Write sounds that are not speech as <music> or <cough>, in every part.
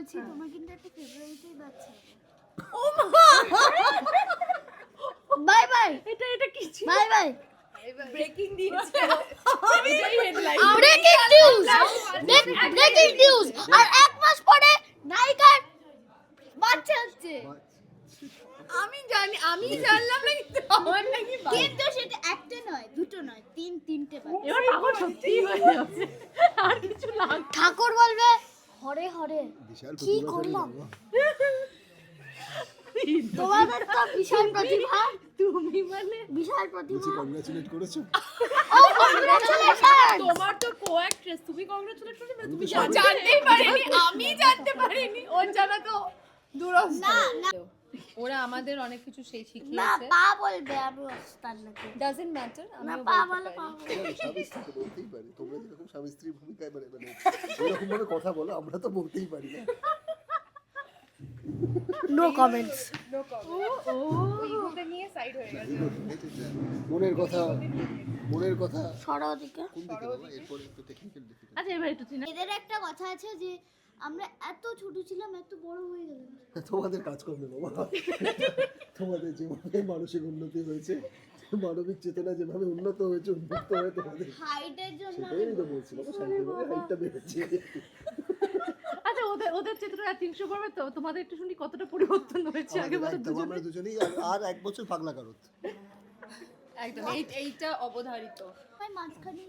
বলছি তোমার কিন্তু একটা ফেব্রুয়ারিতেই বাচ্চা। ও মা! Bye bye. এটা এটা কি ছিল? Bye bye. Breaking breaking news breaking news আর এক মাস পরে নায়িকার বাচ্চা হচ্ছে। আমি জানি আমি জানলাম না কিন্তু আমার নাকি কিন্তু সেটা একটা নয় দুটো নয় তিন তিনটে বাচ্চা। এবার পাগল সত্যি হয়ে যাচ্ছে আর কিছু লাগ ঠাকুর বলবে হরে হরে। কি করলাম? তোমাদের তো বিশাল প্রতিভা তুমি মানে বিশাল প্রতিভা প্রতিভা কংগ্রাচুলেট করেছ? ও কংগ্রাচুলেশন তোমার তো কো অ্যাক্ট্রেস তুমি কংগ্রাচুলেট করেছ তুমি জানতেই পারিনি। আমি জানতে পারিনি ও জানা তো না, না। ওরা আমাদের অনেক কিছু সেই না পা বলবে আমি ওস্তাদ নাকি? ডাজন্ট ম্যাটার না আমি পা বলে পা বলে। স্বামী স্ত্রী বলতেই পারি। তোমরা যেরকম স্বামী স্ত্রীর ভূমিকায় মানে মানে এরকম ভাবে কথা বলো আমরা তো বলতেই পারি না। নো কমেন্টস ও ইগোটা নিয়ে সাইড হয়ে গেছে। মনের কথা মনের কথা। সরাও দিকে কোন দিকে বাবা একটু টেকনিক্যাল ডিফিকাল্ট আচ্ছা এবার একটু এদের একটা কথা আছে যে আমরা এত ছোট ছিলাম এত বড় হয়ে গেলাম। <laughs> তোমাদের কাজ করবে বাবা। <laughs> তোমাদের যেভাবে মানসিক উন্নতি হয়েছে। মানবিক চেতনা যেভাবে উন্নত হয়েছে উন্মুক্ত হয়ে তোমাদের <laughs> হাইটের জন্য সেটাই তো বলছি বাবা হাইটটা বেড়েছে। আচ্ছা ওদের ওদের চিত্র আর তিনশো পর্বে তো? তোমাদের একটু শুনি কতটা পরিবর্তন হয়েছে আগে আমরা দুজনেই আর- এক বছর পাগলা কারত একদম এই- এইটা অবধারিত। ভাই মাঝখানেই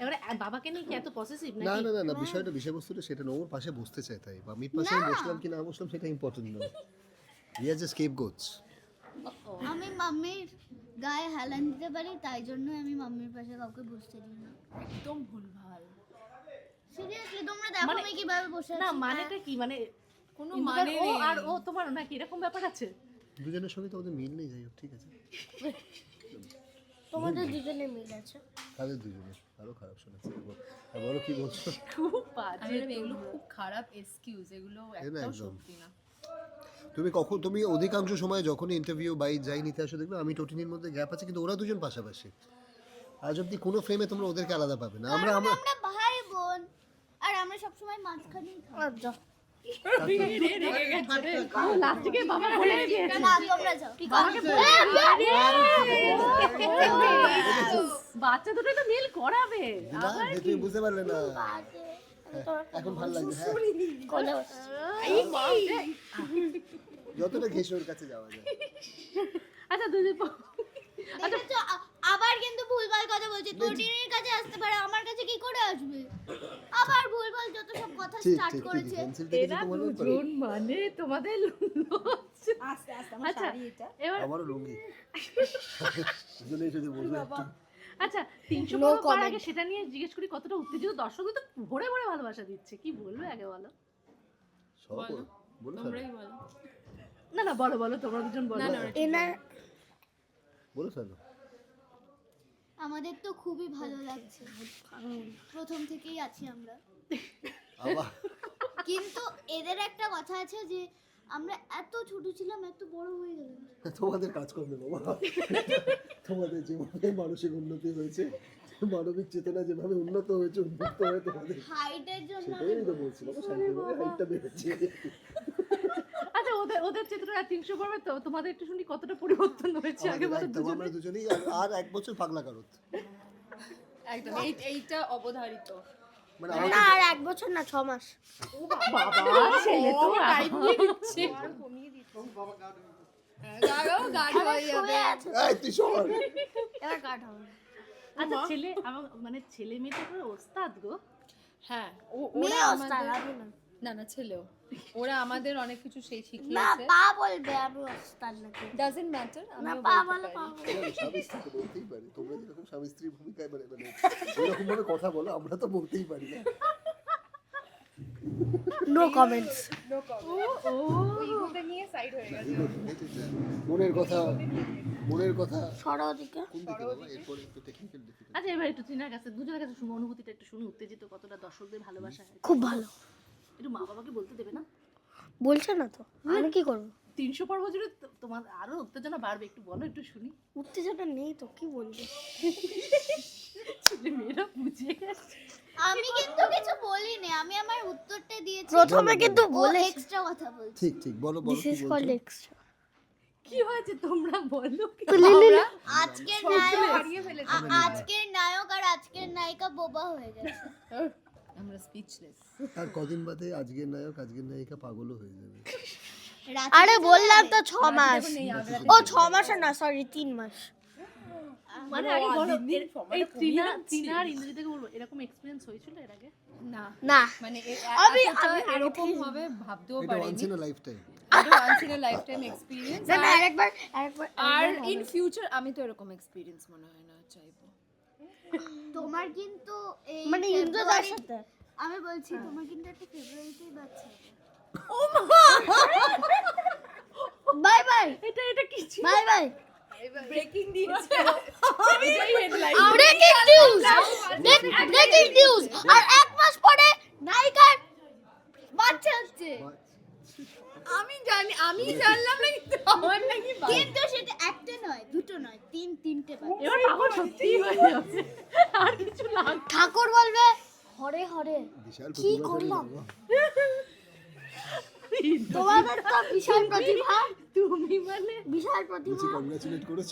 এবারে বাবাকে নিয়ে কি এত পসেসিভ না না না না বিষয়টা বিষয়বস্তুটা সেটা না ওর পাশে বসতে চাই তাই মামির পাশে বসলাম কি না বসলাম সেটা ইম্পর্টেন্ট নয়। We are just scapegoats আমি মাম্মির গায়ে হেলান দিতে পারি তাই জন্য আমি মাম্মির পাশে কাউকে বসতে দিই না। একদম ভুলভাল। সিরিয়াসলি তোমরা দেখো মানে- আমি কীভাবে বসে না মানেটা কি? মানে কোনো মানে ও নেই। আর ও তোমার নাকি এরকম ব্যাপার আছে? দুজনের সঙ্গে তো ওদের মিল নেই যাই হোক ঠিক আছে। <laughs> তোমাদের দুজনে মিল আছে। তাদের দুজনের আরও খারাপ শোনাচ্ছে আর বলো কি বলছো? খুব বাজে এগুলো খুব খারাপ এক্সকিউজ এগুলো একদম। সত্যি না। তুমি কখন তুমি অধিকাংশ সময় যখনই ইন্টারভিউ বাই যাই নিতে আসো দেখবে আমি টোটিনির মধ্যে গ্যাপ আছে কিন্তু ওরা দুজন পাশাপাশি। আজ অব্দি কোনো ফ্রেমে তোমরা ওদেরকে আলাদা পাবে না। আমরা আমরা আমরা ভাই বোন আর আমরা সবসময় মাঝখানেই থাকি। বাচ্চা দুটো তো মিল করাবে বুঝতে পারলে না এখন ভালো লাগছে হ্যাঁ যতটা ঘেসে ওর কাছে যাওয়া যায়। আচ্ছা দুজন আবার কিন্তু ভুলভাল কথা বলছে। তোটিনের কাছে আসতে পারে আমার কাছে কি করে আসবে? আবার ভুলভাল যত সব কথা স্টার্ট করেছে। এরা দুজন মানে তোমাদের। আস্তে আস্তে আমার আচ্ছা শাড়ি এটা। আমারও লুঙ্গি। <laughs> দুজনেই যদি বলব একটু আচ্ছা তিনশো comment. আগে সেটা নিয়ে জিজ্ঞেস করি কতটা উত্তেজিত? দর্শকদের তো ভরে ভরে ভালোবাসা দিচ্ছে। কি বলবে আগে বলো? বলো। বলো তোমরাই বলো। না না বলো বলো তোমরা দুজন বলো। না না এনার বলো ফেলো। আমাদের তো খুবই ভালো লাগছে। প্রথম থেকেই আছি আমরা। কিন্তু এদের একটা কথা আছে যে আমরা এত ছোট ছিলাম এত বড় হয়ে গেলাম। তোমাদের কাজ করবে বাবা। তোমাদের যেভাবে মানসিক উন্নতি হয়েছে মানবিক চেতনা যেভাবে উন্নত হয়েছে উন্নত হয়ে তোমাদের হাইটের জন্য সেটাই তো বলছি হাইটটা বেড়েছে আচ্ছা ওদের ওদের চিত্র আর তিনশো পর্বে তো? তোমাদের একটু শুনি কতটা পরিবর্তন হয়েছে আগে বলো আমরা দুজনেই আর- এক বছর পাগলা কারত একদম এইটা অবধারিত। মানে না আর এক বছর না ছ মাস। বাবা ছেলে তো টাইম নিয়ে দিচ্ছে। গাড়ো গাড়ি হয়ে যাবে এই তুই সর এবার কাট হবে আচ্ছা ছেলে আমার মানে ছেলে মেয়ে তো ওস্তাদ গো। হ্যাঁ ও- ওরা আমাদের আমি না না না ছেলেও। ওরা আমাদের অনেক কিছু সেই না পা বলবে আমি ওস্তাদ নাকি ডাজন্ট ম্যাটার না আমি পা বলে পা বলে। স্বামী স্ত্রী বলতেই পারি। তোমরা যেরকম স্বামী স্ত্রীর ভূমিকায় মানে মানে এরকম ভাবে কথা বলো আমরা তো বলতেই পারি না। নো কমেন্টস ইগোতে নিয়ে সাইড হয়ে গেছে। মনের কথা মনের কথা। এরপরে একটু টেকনিক্যাল আচ্ছা এবার একটু চিনার কাছে দুজনের কাছে শুনো অনুভূতিটা একটু শুনি উত্তেজিত কতটা দর্শকদের ভালোবাসা খুব ভালো। একটু মা বাবাকে বলতে দেবে না? বলছে না তো। আমি কি করব? তিনশো পর্ব জুড়ে তোমার আরও উত্তেজনা বাড়বে একটু বলো একটু শুনি। উত্তেজনা নেই তো কি বলব? ছেলে মেয়েরা বুঝে গেছে। আমি কিন্তু কিছু বলিনি আমি আমার উত্তরটা দিয়েছি। প্রথমে কিন্তু বলে এক্সট্রা কথা বলছি। ঠিক ঠিক বলো বলো দিস কি ইজ এক্সট্রা কি হয়েছে তোমরা বলো আজকের নায়ক আজকের নায়ক আর আজকের নায়িকা বোবা হয়ে গেছে। আমরা স্পিচলেস আর কদিন বাদে আজকের নায়ক আজকের নায়িকা পাগলও হয়ে যাবে। আরে বললাম তো ছ মাস। ও ছ মাস না সরি তিন মাস। মানে আগে বলো এই আর ইন্দ্রজিৎকে বলব এরকম এক্সপিরিয়েন্স হয়েছিল এর আগে? না। না। মানে আমি- আমি এরকম হবে ভাবতেও এটা পারিনি। Once in a lifetime এটা once in a lifetime experience না না আরেকবার আরেকবার আর ইন ফিউচার আমি তো এরকম এক্সপিরিয়েন্স মনে হয় না চাইব। তোমার কিন্তু এই মানে ইন্দ্রদার সাথে? আমি বলছি তোমার কিন্তু একটা ফেব্রুয়ারিতেই বাচ্চা। হবে। Bye bye. এটা এটা কি ছিল? Bye bye. ব্রেকিং দিয়েছে ব্রেকিং নিউজ ব্রেকিং নিউজ আর এক মাস পরে নায়িকার বাচ্চা হচ্ছে। আমি জানি আমি জানলাম না কিন্তু আমার নাকি কিন্তু সেটা একটা নয় তিন তিনটে এবার পাগল সত্যি? হয়ে যাচ্ছে। আর কিছু লাগ ঠাকুর বলবে হরে হরে কি করলাম? তোমাদের তো বিশাল প্রতিভা তুমি মানে বিশাল প্রতিভা বলছি কংগ্রাচুলেট করেছ?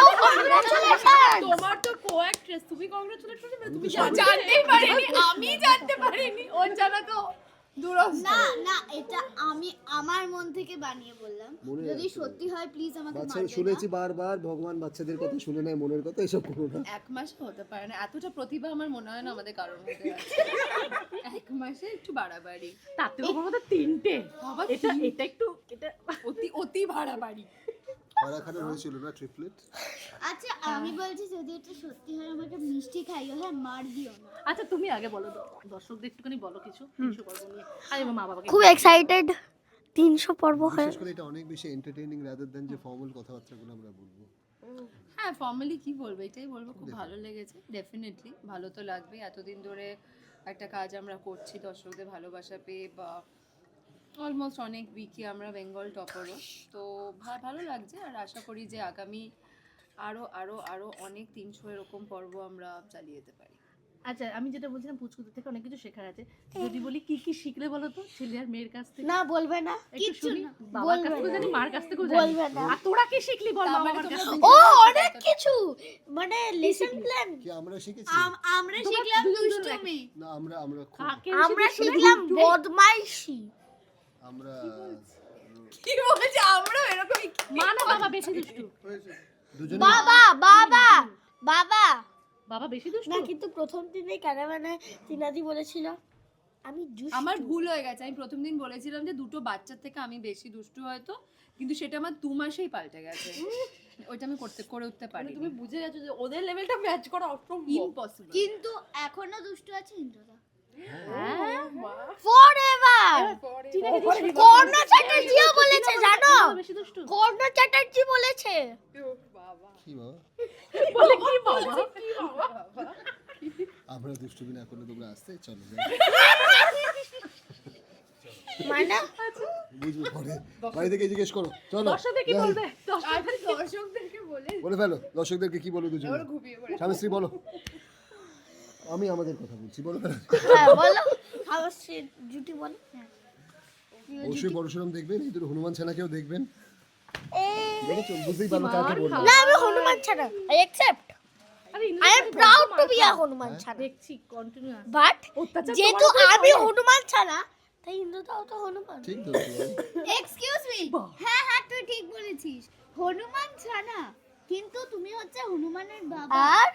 ও কংগ্রাচুলেশন তোমার তো কো অ্যাক্ট্রেস তুমি কংগ্রাচুলেট করবে আমি তুমি জানতেই পারিনি আমি জানতে পারিনি। ওর জানা তো দূরস্থ না না এটা আমি আমার মন থেকে বানিয়ে বললাম। যদি সত্যি হয় প্লিজ আমাকে বাচ্চা মারবে শুনেছি বারবার ভগবান বাচ্চাদের কথা শুনে নেয় মনের কথা এসব করো না। এক মাস হতে পারে না। এতটা প্রতিভা আমার মনে হয় না আমাদের কারোর মধ্যে এক মাসে একটু বাড়াবাড়ি। বড় তিনটে। এটা এটা একটু এটা অতি অতি বাড়াবাড়ি। হয়েছিল না ট্রিপলেট আচ্ছা আমি বলছি যদি এটা সত্যি হয় আমাকে মিষ্টি খাইও হ্যাঁ মার দিও না। আচ্ছা তুমি আগে বলো দর্শকদের একটুখানি বলো কিছু তিনশো পর্ব নিয়ে। আর মা বাবাকে খুব এক্সাইটেড তিনশো পর্ব হয়ে। বিশেষ করে এটা অনেক বেশি এন্টারটেইনিং রাদার দেন যে ফর্মাল কথাবার্তাগুলো আমরা বলব। হ্যাঁ ফর্মালি কি বলব এটাই বলব খুব ভালো লেগেছে ডেফিনেটলি ভালো তো লাগবে এতদিন ধরে একটা কাজ আমরা করছি দর্শকদের ভালোবাসা পেয়ে বা অলমোস্ট অনেক উইকে আমরা বেঙ্গল টপারও তো ভা- ভালো লাগছে আর আশা করি যে আগামী আরও আরও আরও অনেক তিনশো এরকম পর্ব আমরা চালিয়ে যেতে পারি। আচ্ছা আমি যেটা বলছিলাম পুচকুদের থেকে অনেক কিছু শেখার আছে। যদি বলি কি কি শিখলে বলো তো? ছেলে আর মেয়ের কাছ থেকে? না বলবে না। শুনি। না। বাবার কাছ থেকে জানি মার কাছ থেকেও জানি। বলবে না। আর তোরা কি শিখলি বল মা মানে বাবার কাছ থেকে? ও অনেক কিছু। মানে লেসন প্ল্যান কি আমরা শিখেছি? আমরা শিখলাম দুষ্টুমি। না আমরা আমরা আমরা শিখলাম বদমাইশি। আমরা কি বলছে? আমরাও এরকমই মা না বাবা বেশি দুষ্টু। বাবা বাবা বাবা। বাবা বেশি দুষ্টু? না কিন্তু প্রথম দিনে ক্যারাভানে তিনাদি বলেছিল আমি আমার ভুল হয়ে গেছে। আমি প্রথম দিন বলেছিলাম যে দুটো বাচ্চার থেকে আমি বেশি দুষ্টু হয়তো কিন্তু সেটা আমার দু মাসেই পাল্টে গেছে। ওইটা আমি করতে করে উঠতে পারি তুমি বুঝে গেছো যে ওদের লেভেলটা ম্যাচ করা অসম্ভব ইম্পসিবল কিন্তু এখনও দুষ্টু আছে ইন্দ্রদা। কর্ণ চ্যাটার্জিও বলেছে জানো? কর্ণ চ্যাটার্জি বলেছে। আমরা দুষ্টুমি না করলে তোমরা আসতে চলো। মানে? বুঝব পরে। বাড়ি থেকে জিজ্ঞেস করো। চলো দর্শকদের বলবে? দর্শকদেরকে বলে বলে ফেলো দর্শকদেরকে কি বলো দুজনে? ঘুমিয়ে স্বামী স্ত্রী বলো। আমি আমাদের কথা বলছি বলো। হ্যাঁ বলো। জুটি বল। অবশ্যই পরশুরাম দেখবেন এই দুটো হনুমান ছানাকেও দেখবেন। বুঝতেই পারল কাকে বলব না আমি হনুমান ছাড়া I accept I am proud to be a Hanuman ছাড়া দেখছি কন্টিনিউ বাট যেহেতু আমি হনুমান ছাড়া তাই ইন্দ্রটাও তো হনুমান। ঠিক তো এক্সকিউজ মি হ্যাঁ হ্যাঁ তুই ঠিক বলেছিস। হনুমান ছানা কিন্তু তুমি হচ্ছে হনুমানের বাবা। আর?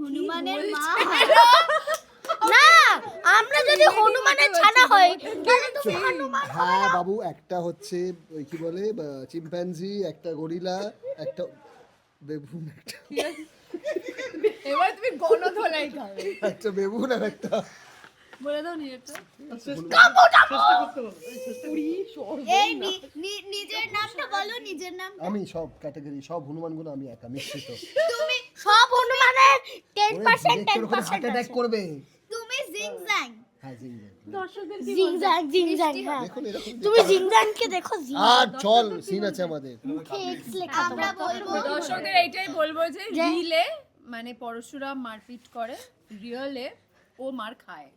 হনুমানের মা না আমরা যদি হনুমানের ছানা হই তাহলে তুমি হনুমান হ্যাঁ বাবু একটা হচ্ছে ওই কি বলে চিম্প্যাঞ্জি একটা গরিলা একটা বেবুন একটা এবার তুমি গণধলাই খাবে। একটা বেবুন আর একটা বলে দাও এই নিজের নামটা বলো নিজের নাম আমি সব ক্যাটাগরি সব হনুমানগুলো আমি একা মিশ্রিত। তুমি সব হনুমানের টেন ওরে, পার্সেন্ট দেখতে টেন ওরকম পার্সেন্ট হার্ট অ্যাটাক করবে। তুমি হ্যাঁ। দর্শকদের জিংজাং এইটাই বলব যে রিলে মানে পরশুরাম মারপিট করে রিয়েলে ও মার খায়।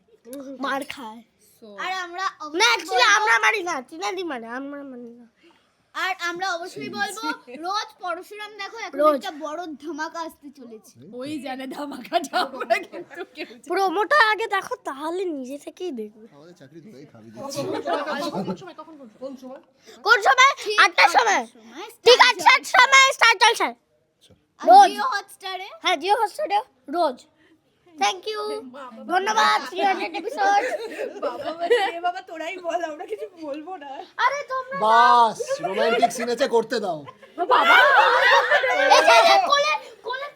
মার খায়। আর আমরা না অ্যাকচুয়ালি আমরা মারি না চিনাদি মানে আমরা মারি না। আর আমরা অবশ্যই বলব রোজ পরশুরাম দেখো এখন একটা বড় ধামাকা আসতে চলেছে। ওই জানে ধামাকাটা আমরা কিন্তু প্রোমোটা আগে দেখো তাহলে নিজে থেকেই দেখবে। আমাদের চাকরি ধরেই খাবি কোন সময়? কখন কোন সময়? কোন সময়? আটটার সময়। ঠিক আটটার সময় স্টার জলসা আর রোজ। জিও হটস্টারে? হ্যাঁ জিও হটস্টারে রোজ। থ্যাংক ইউ ধন্যবাদ 300 এপিসোড বাবা বাবা তোরাই বল আমরা কিছু বলব না। আরে তোমরা বাস রোমান্টিক সিন আছে করতে দাও। বাবা কোলে কোলে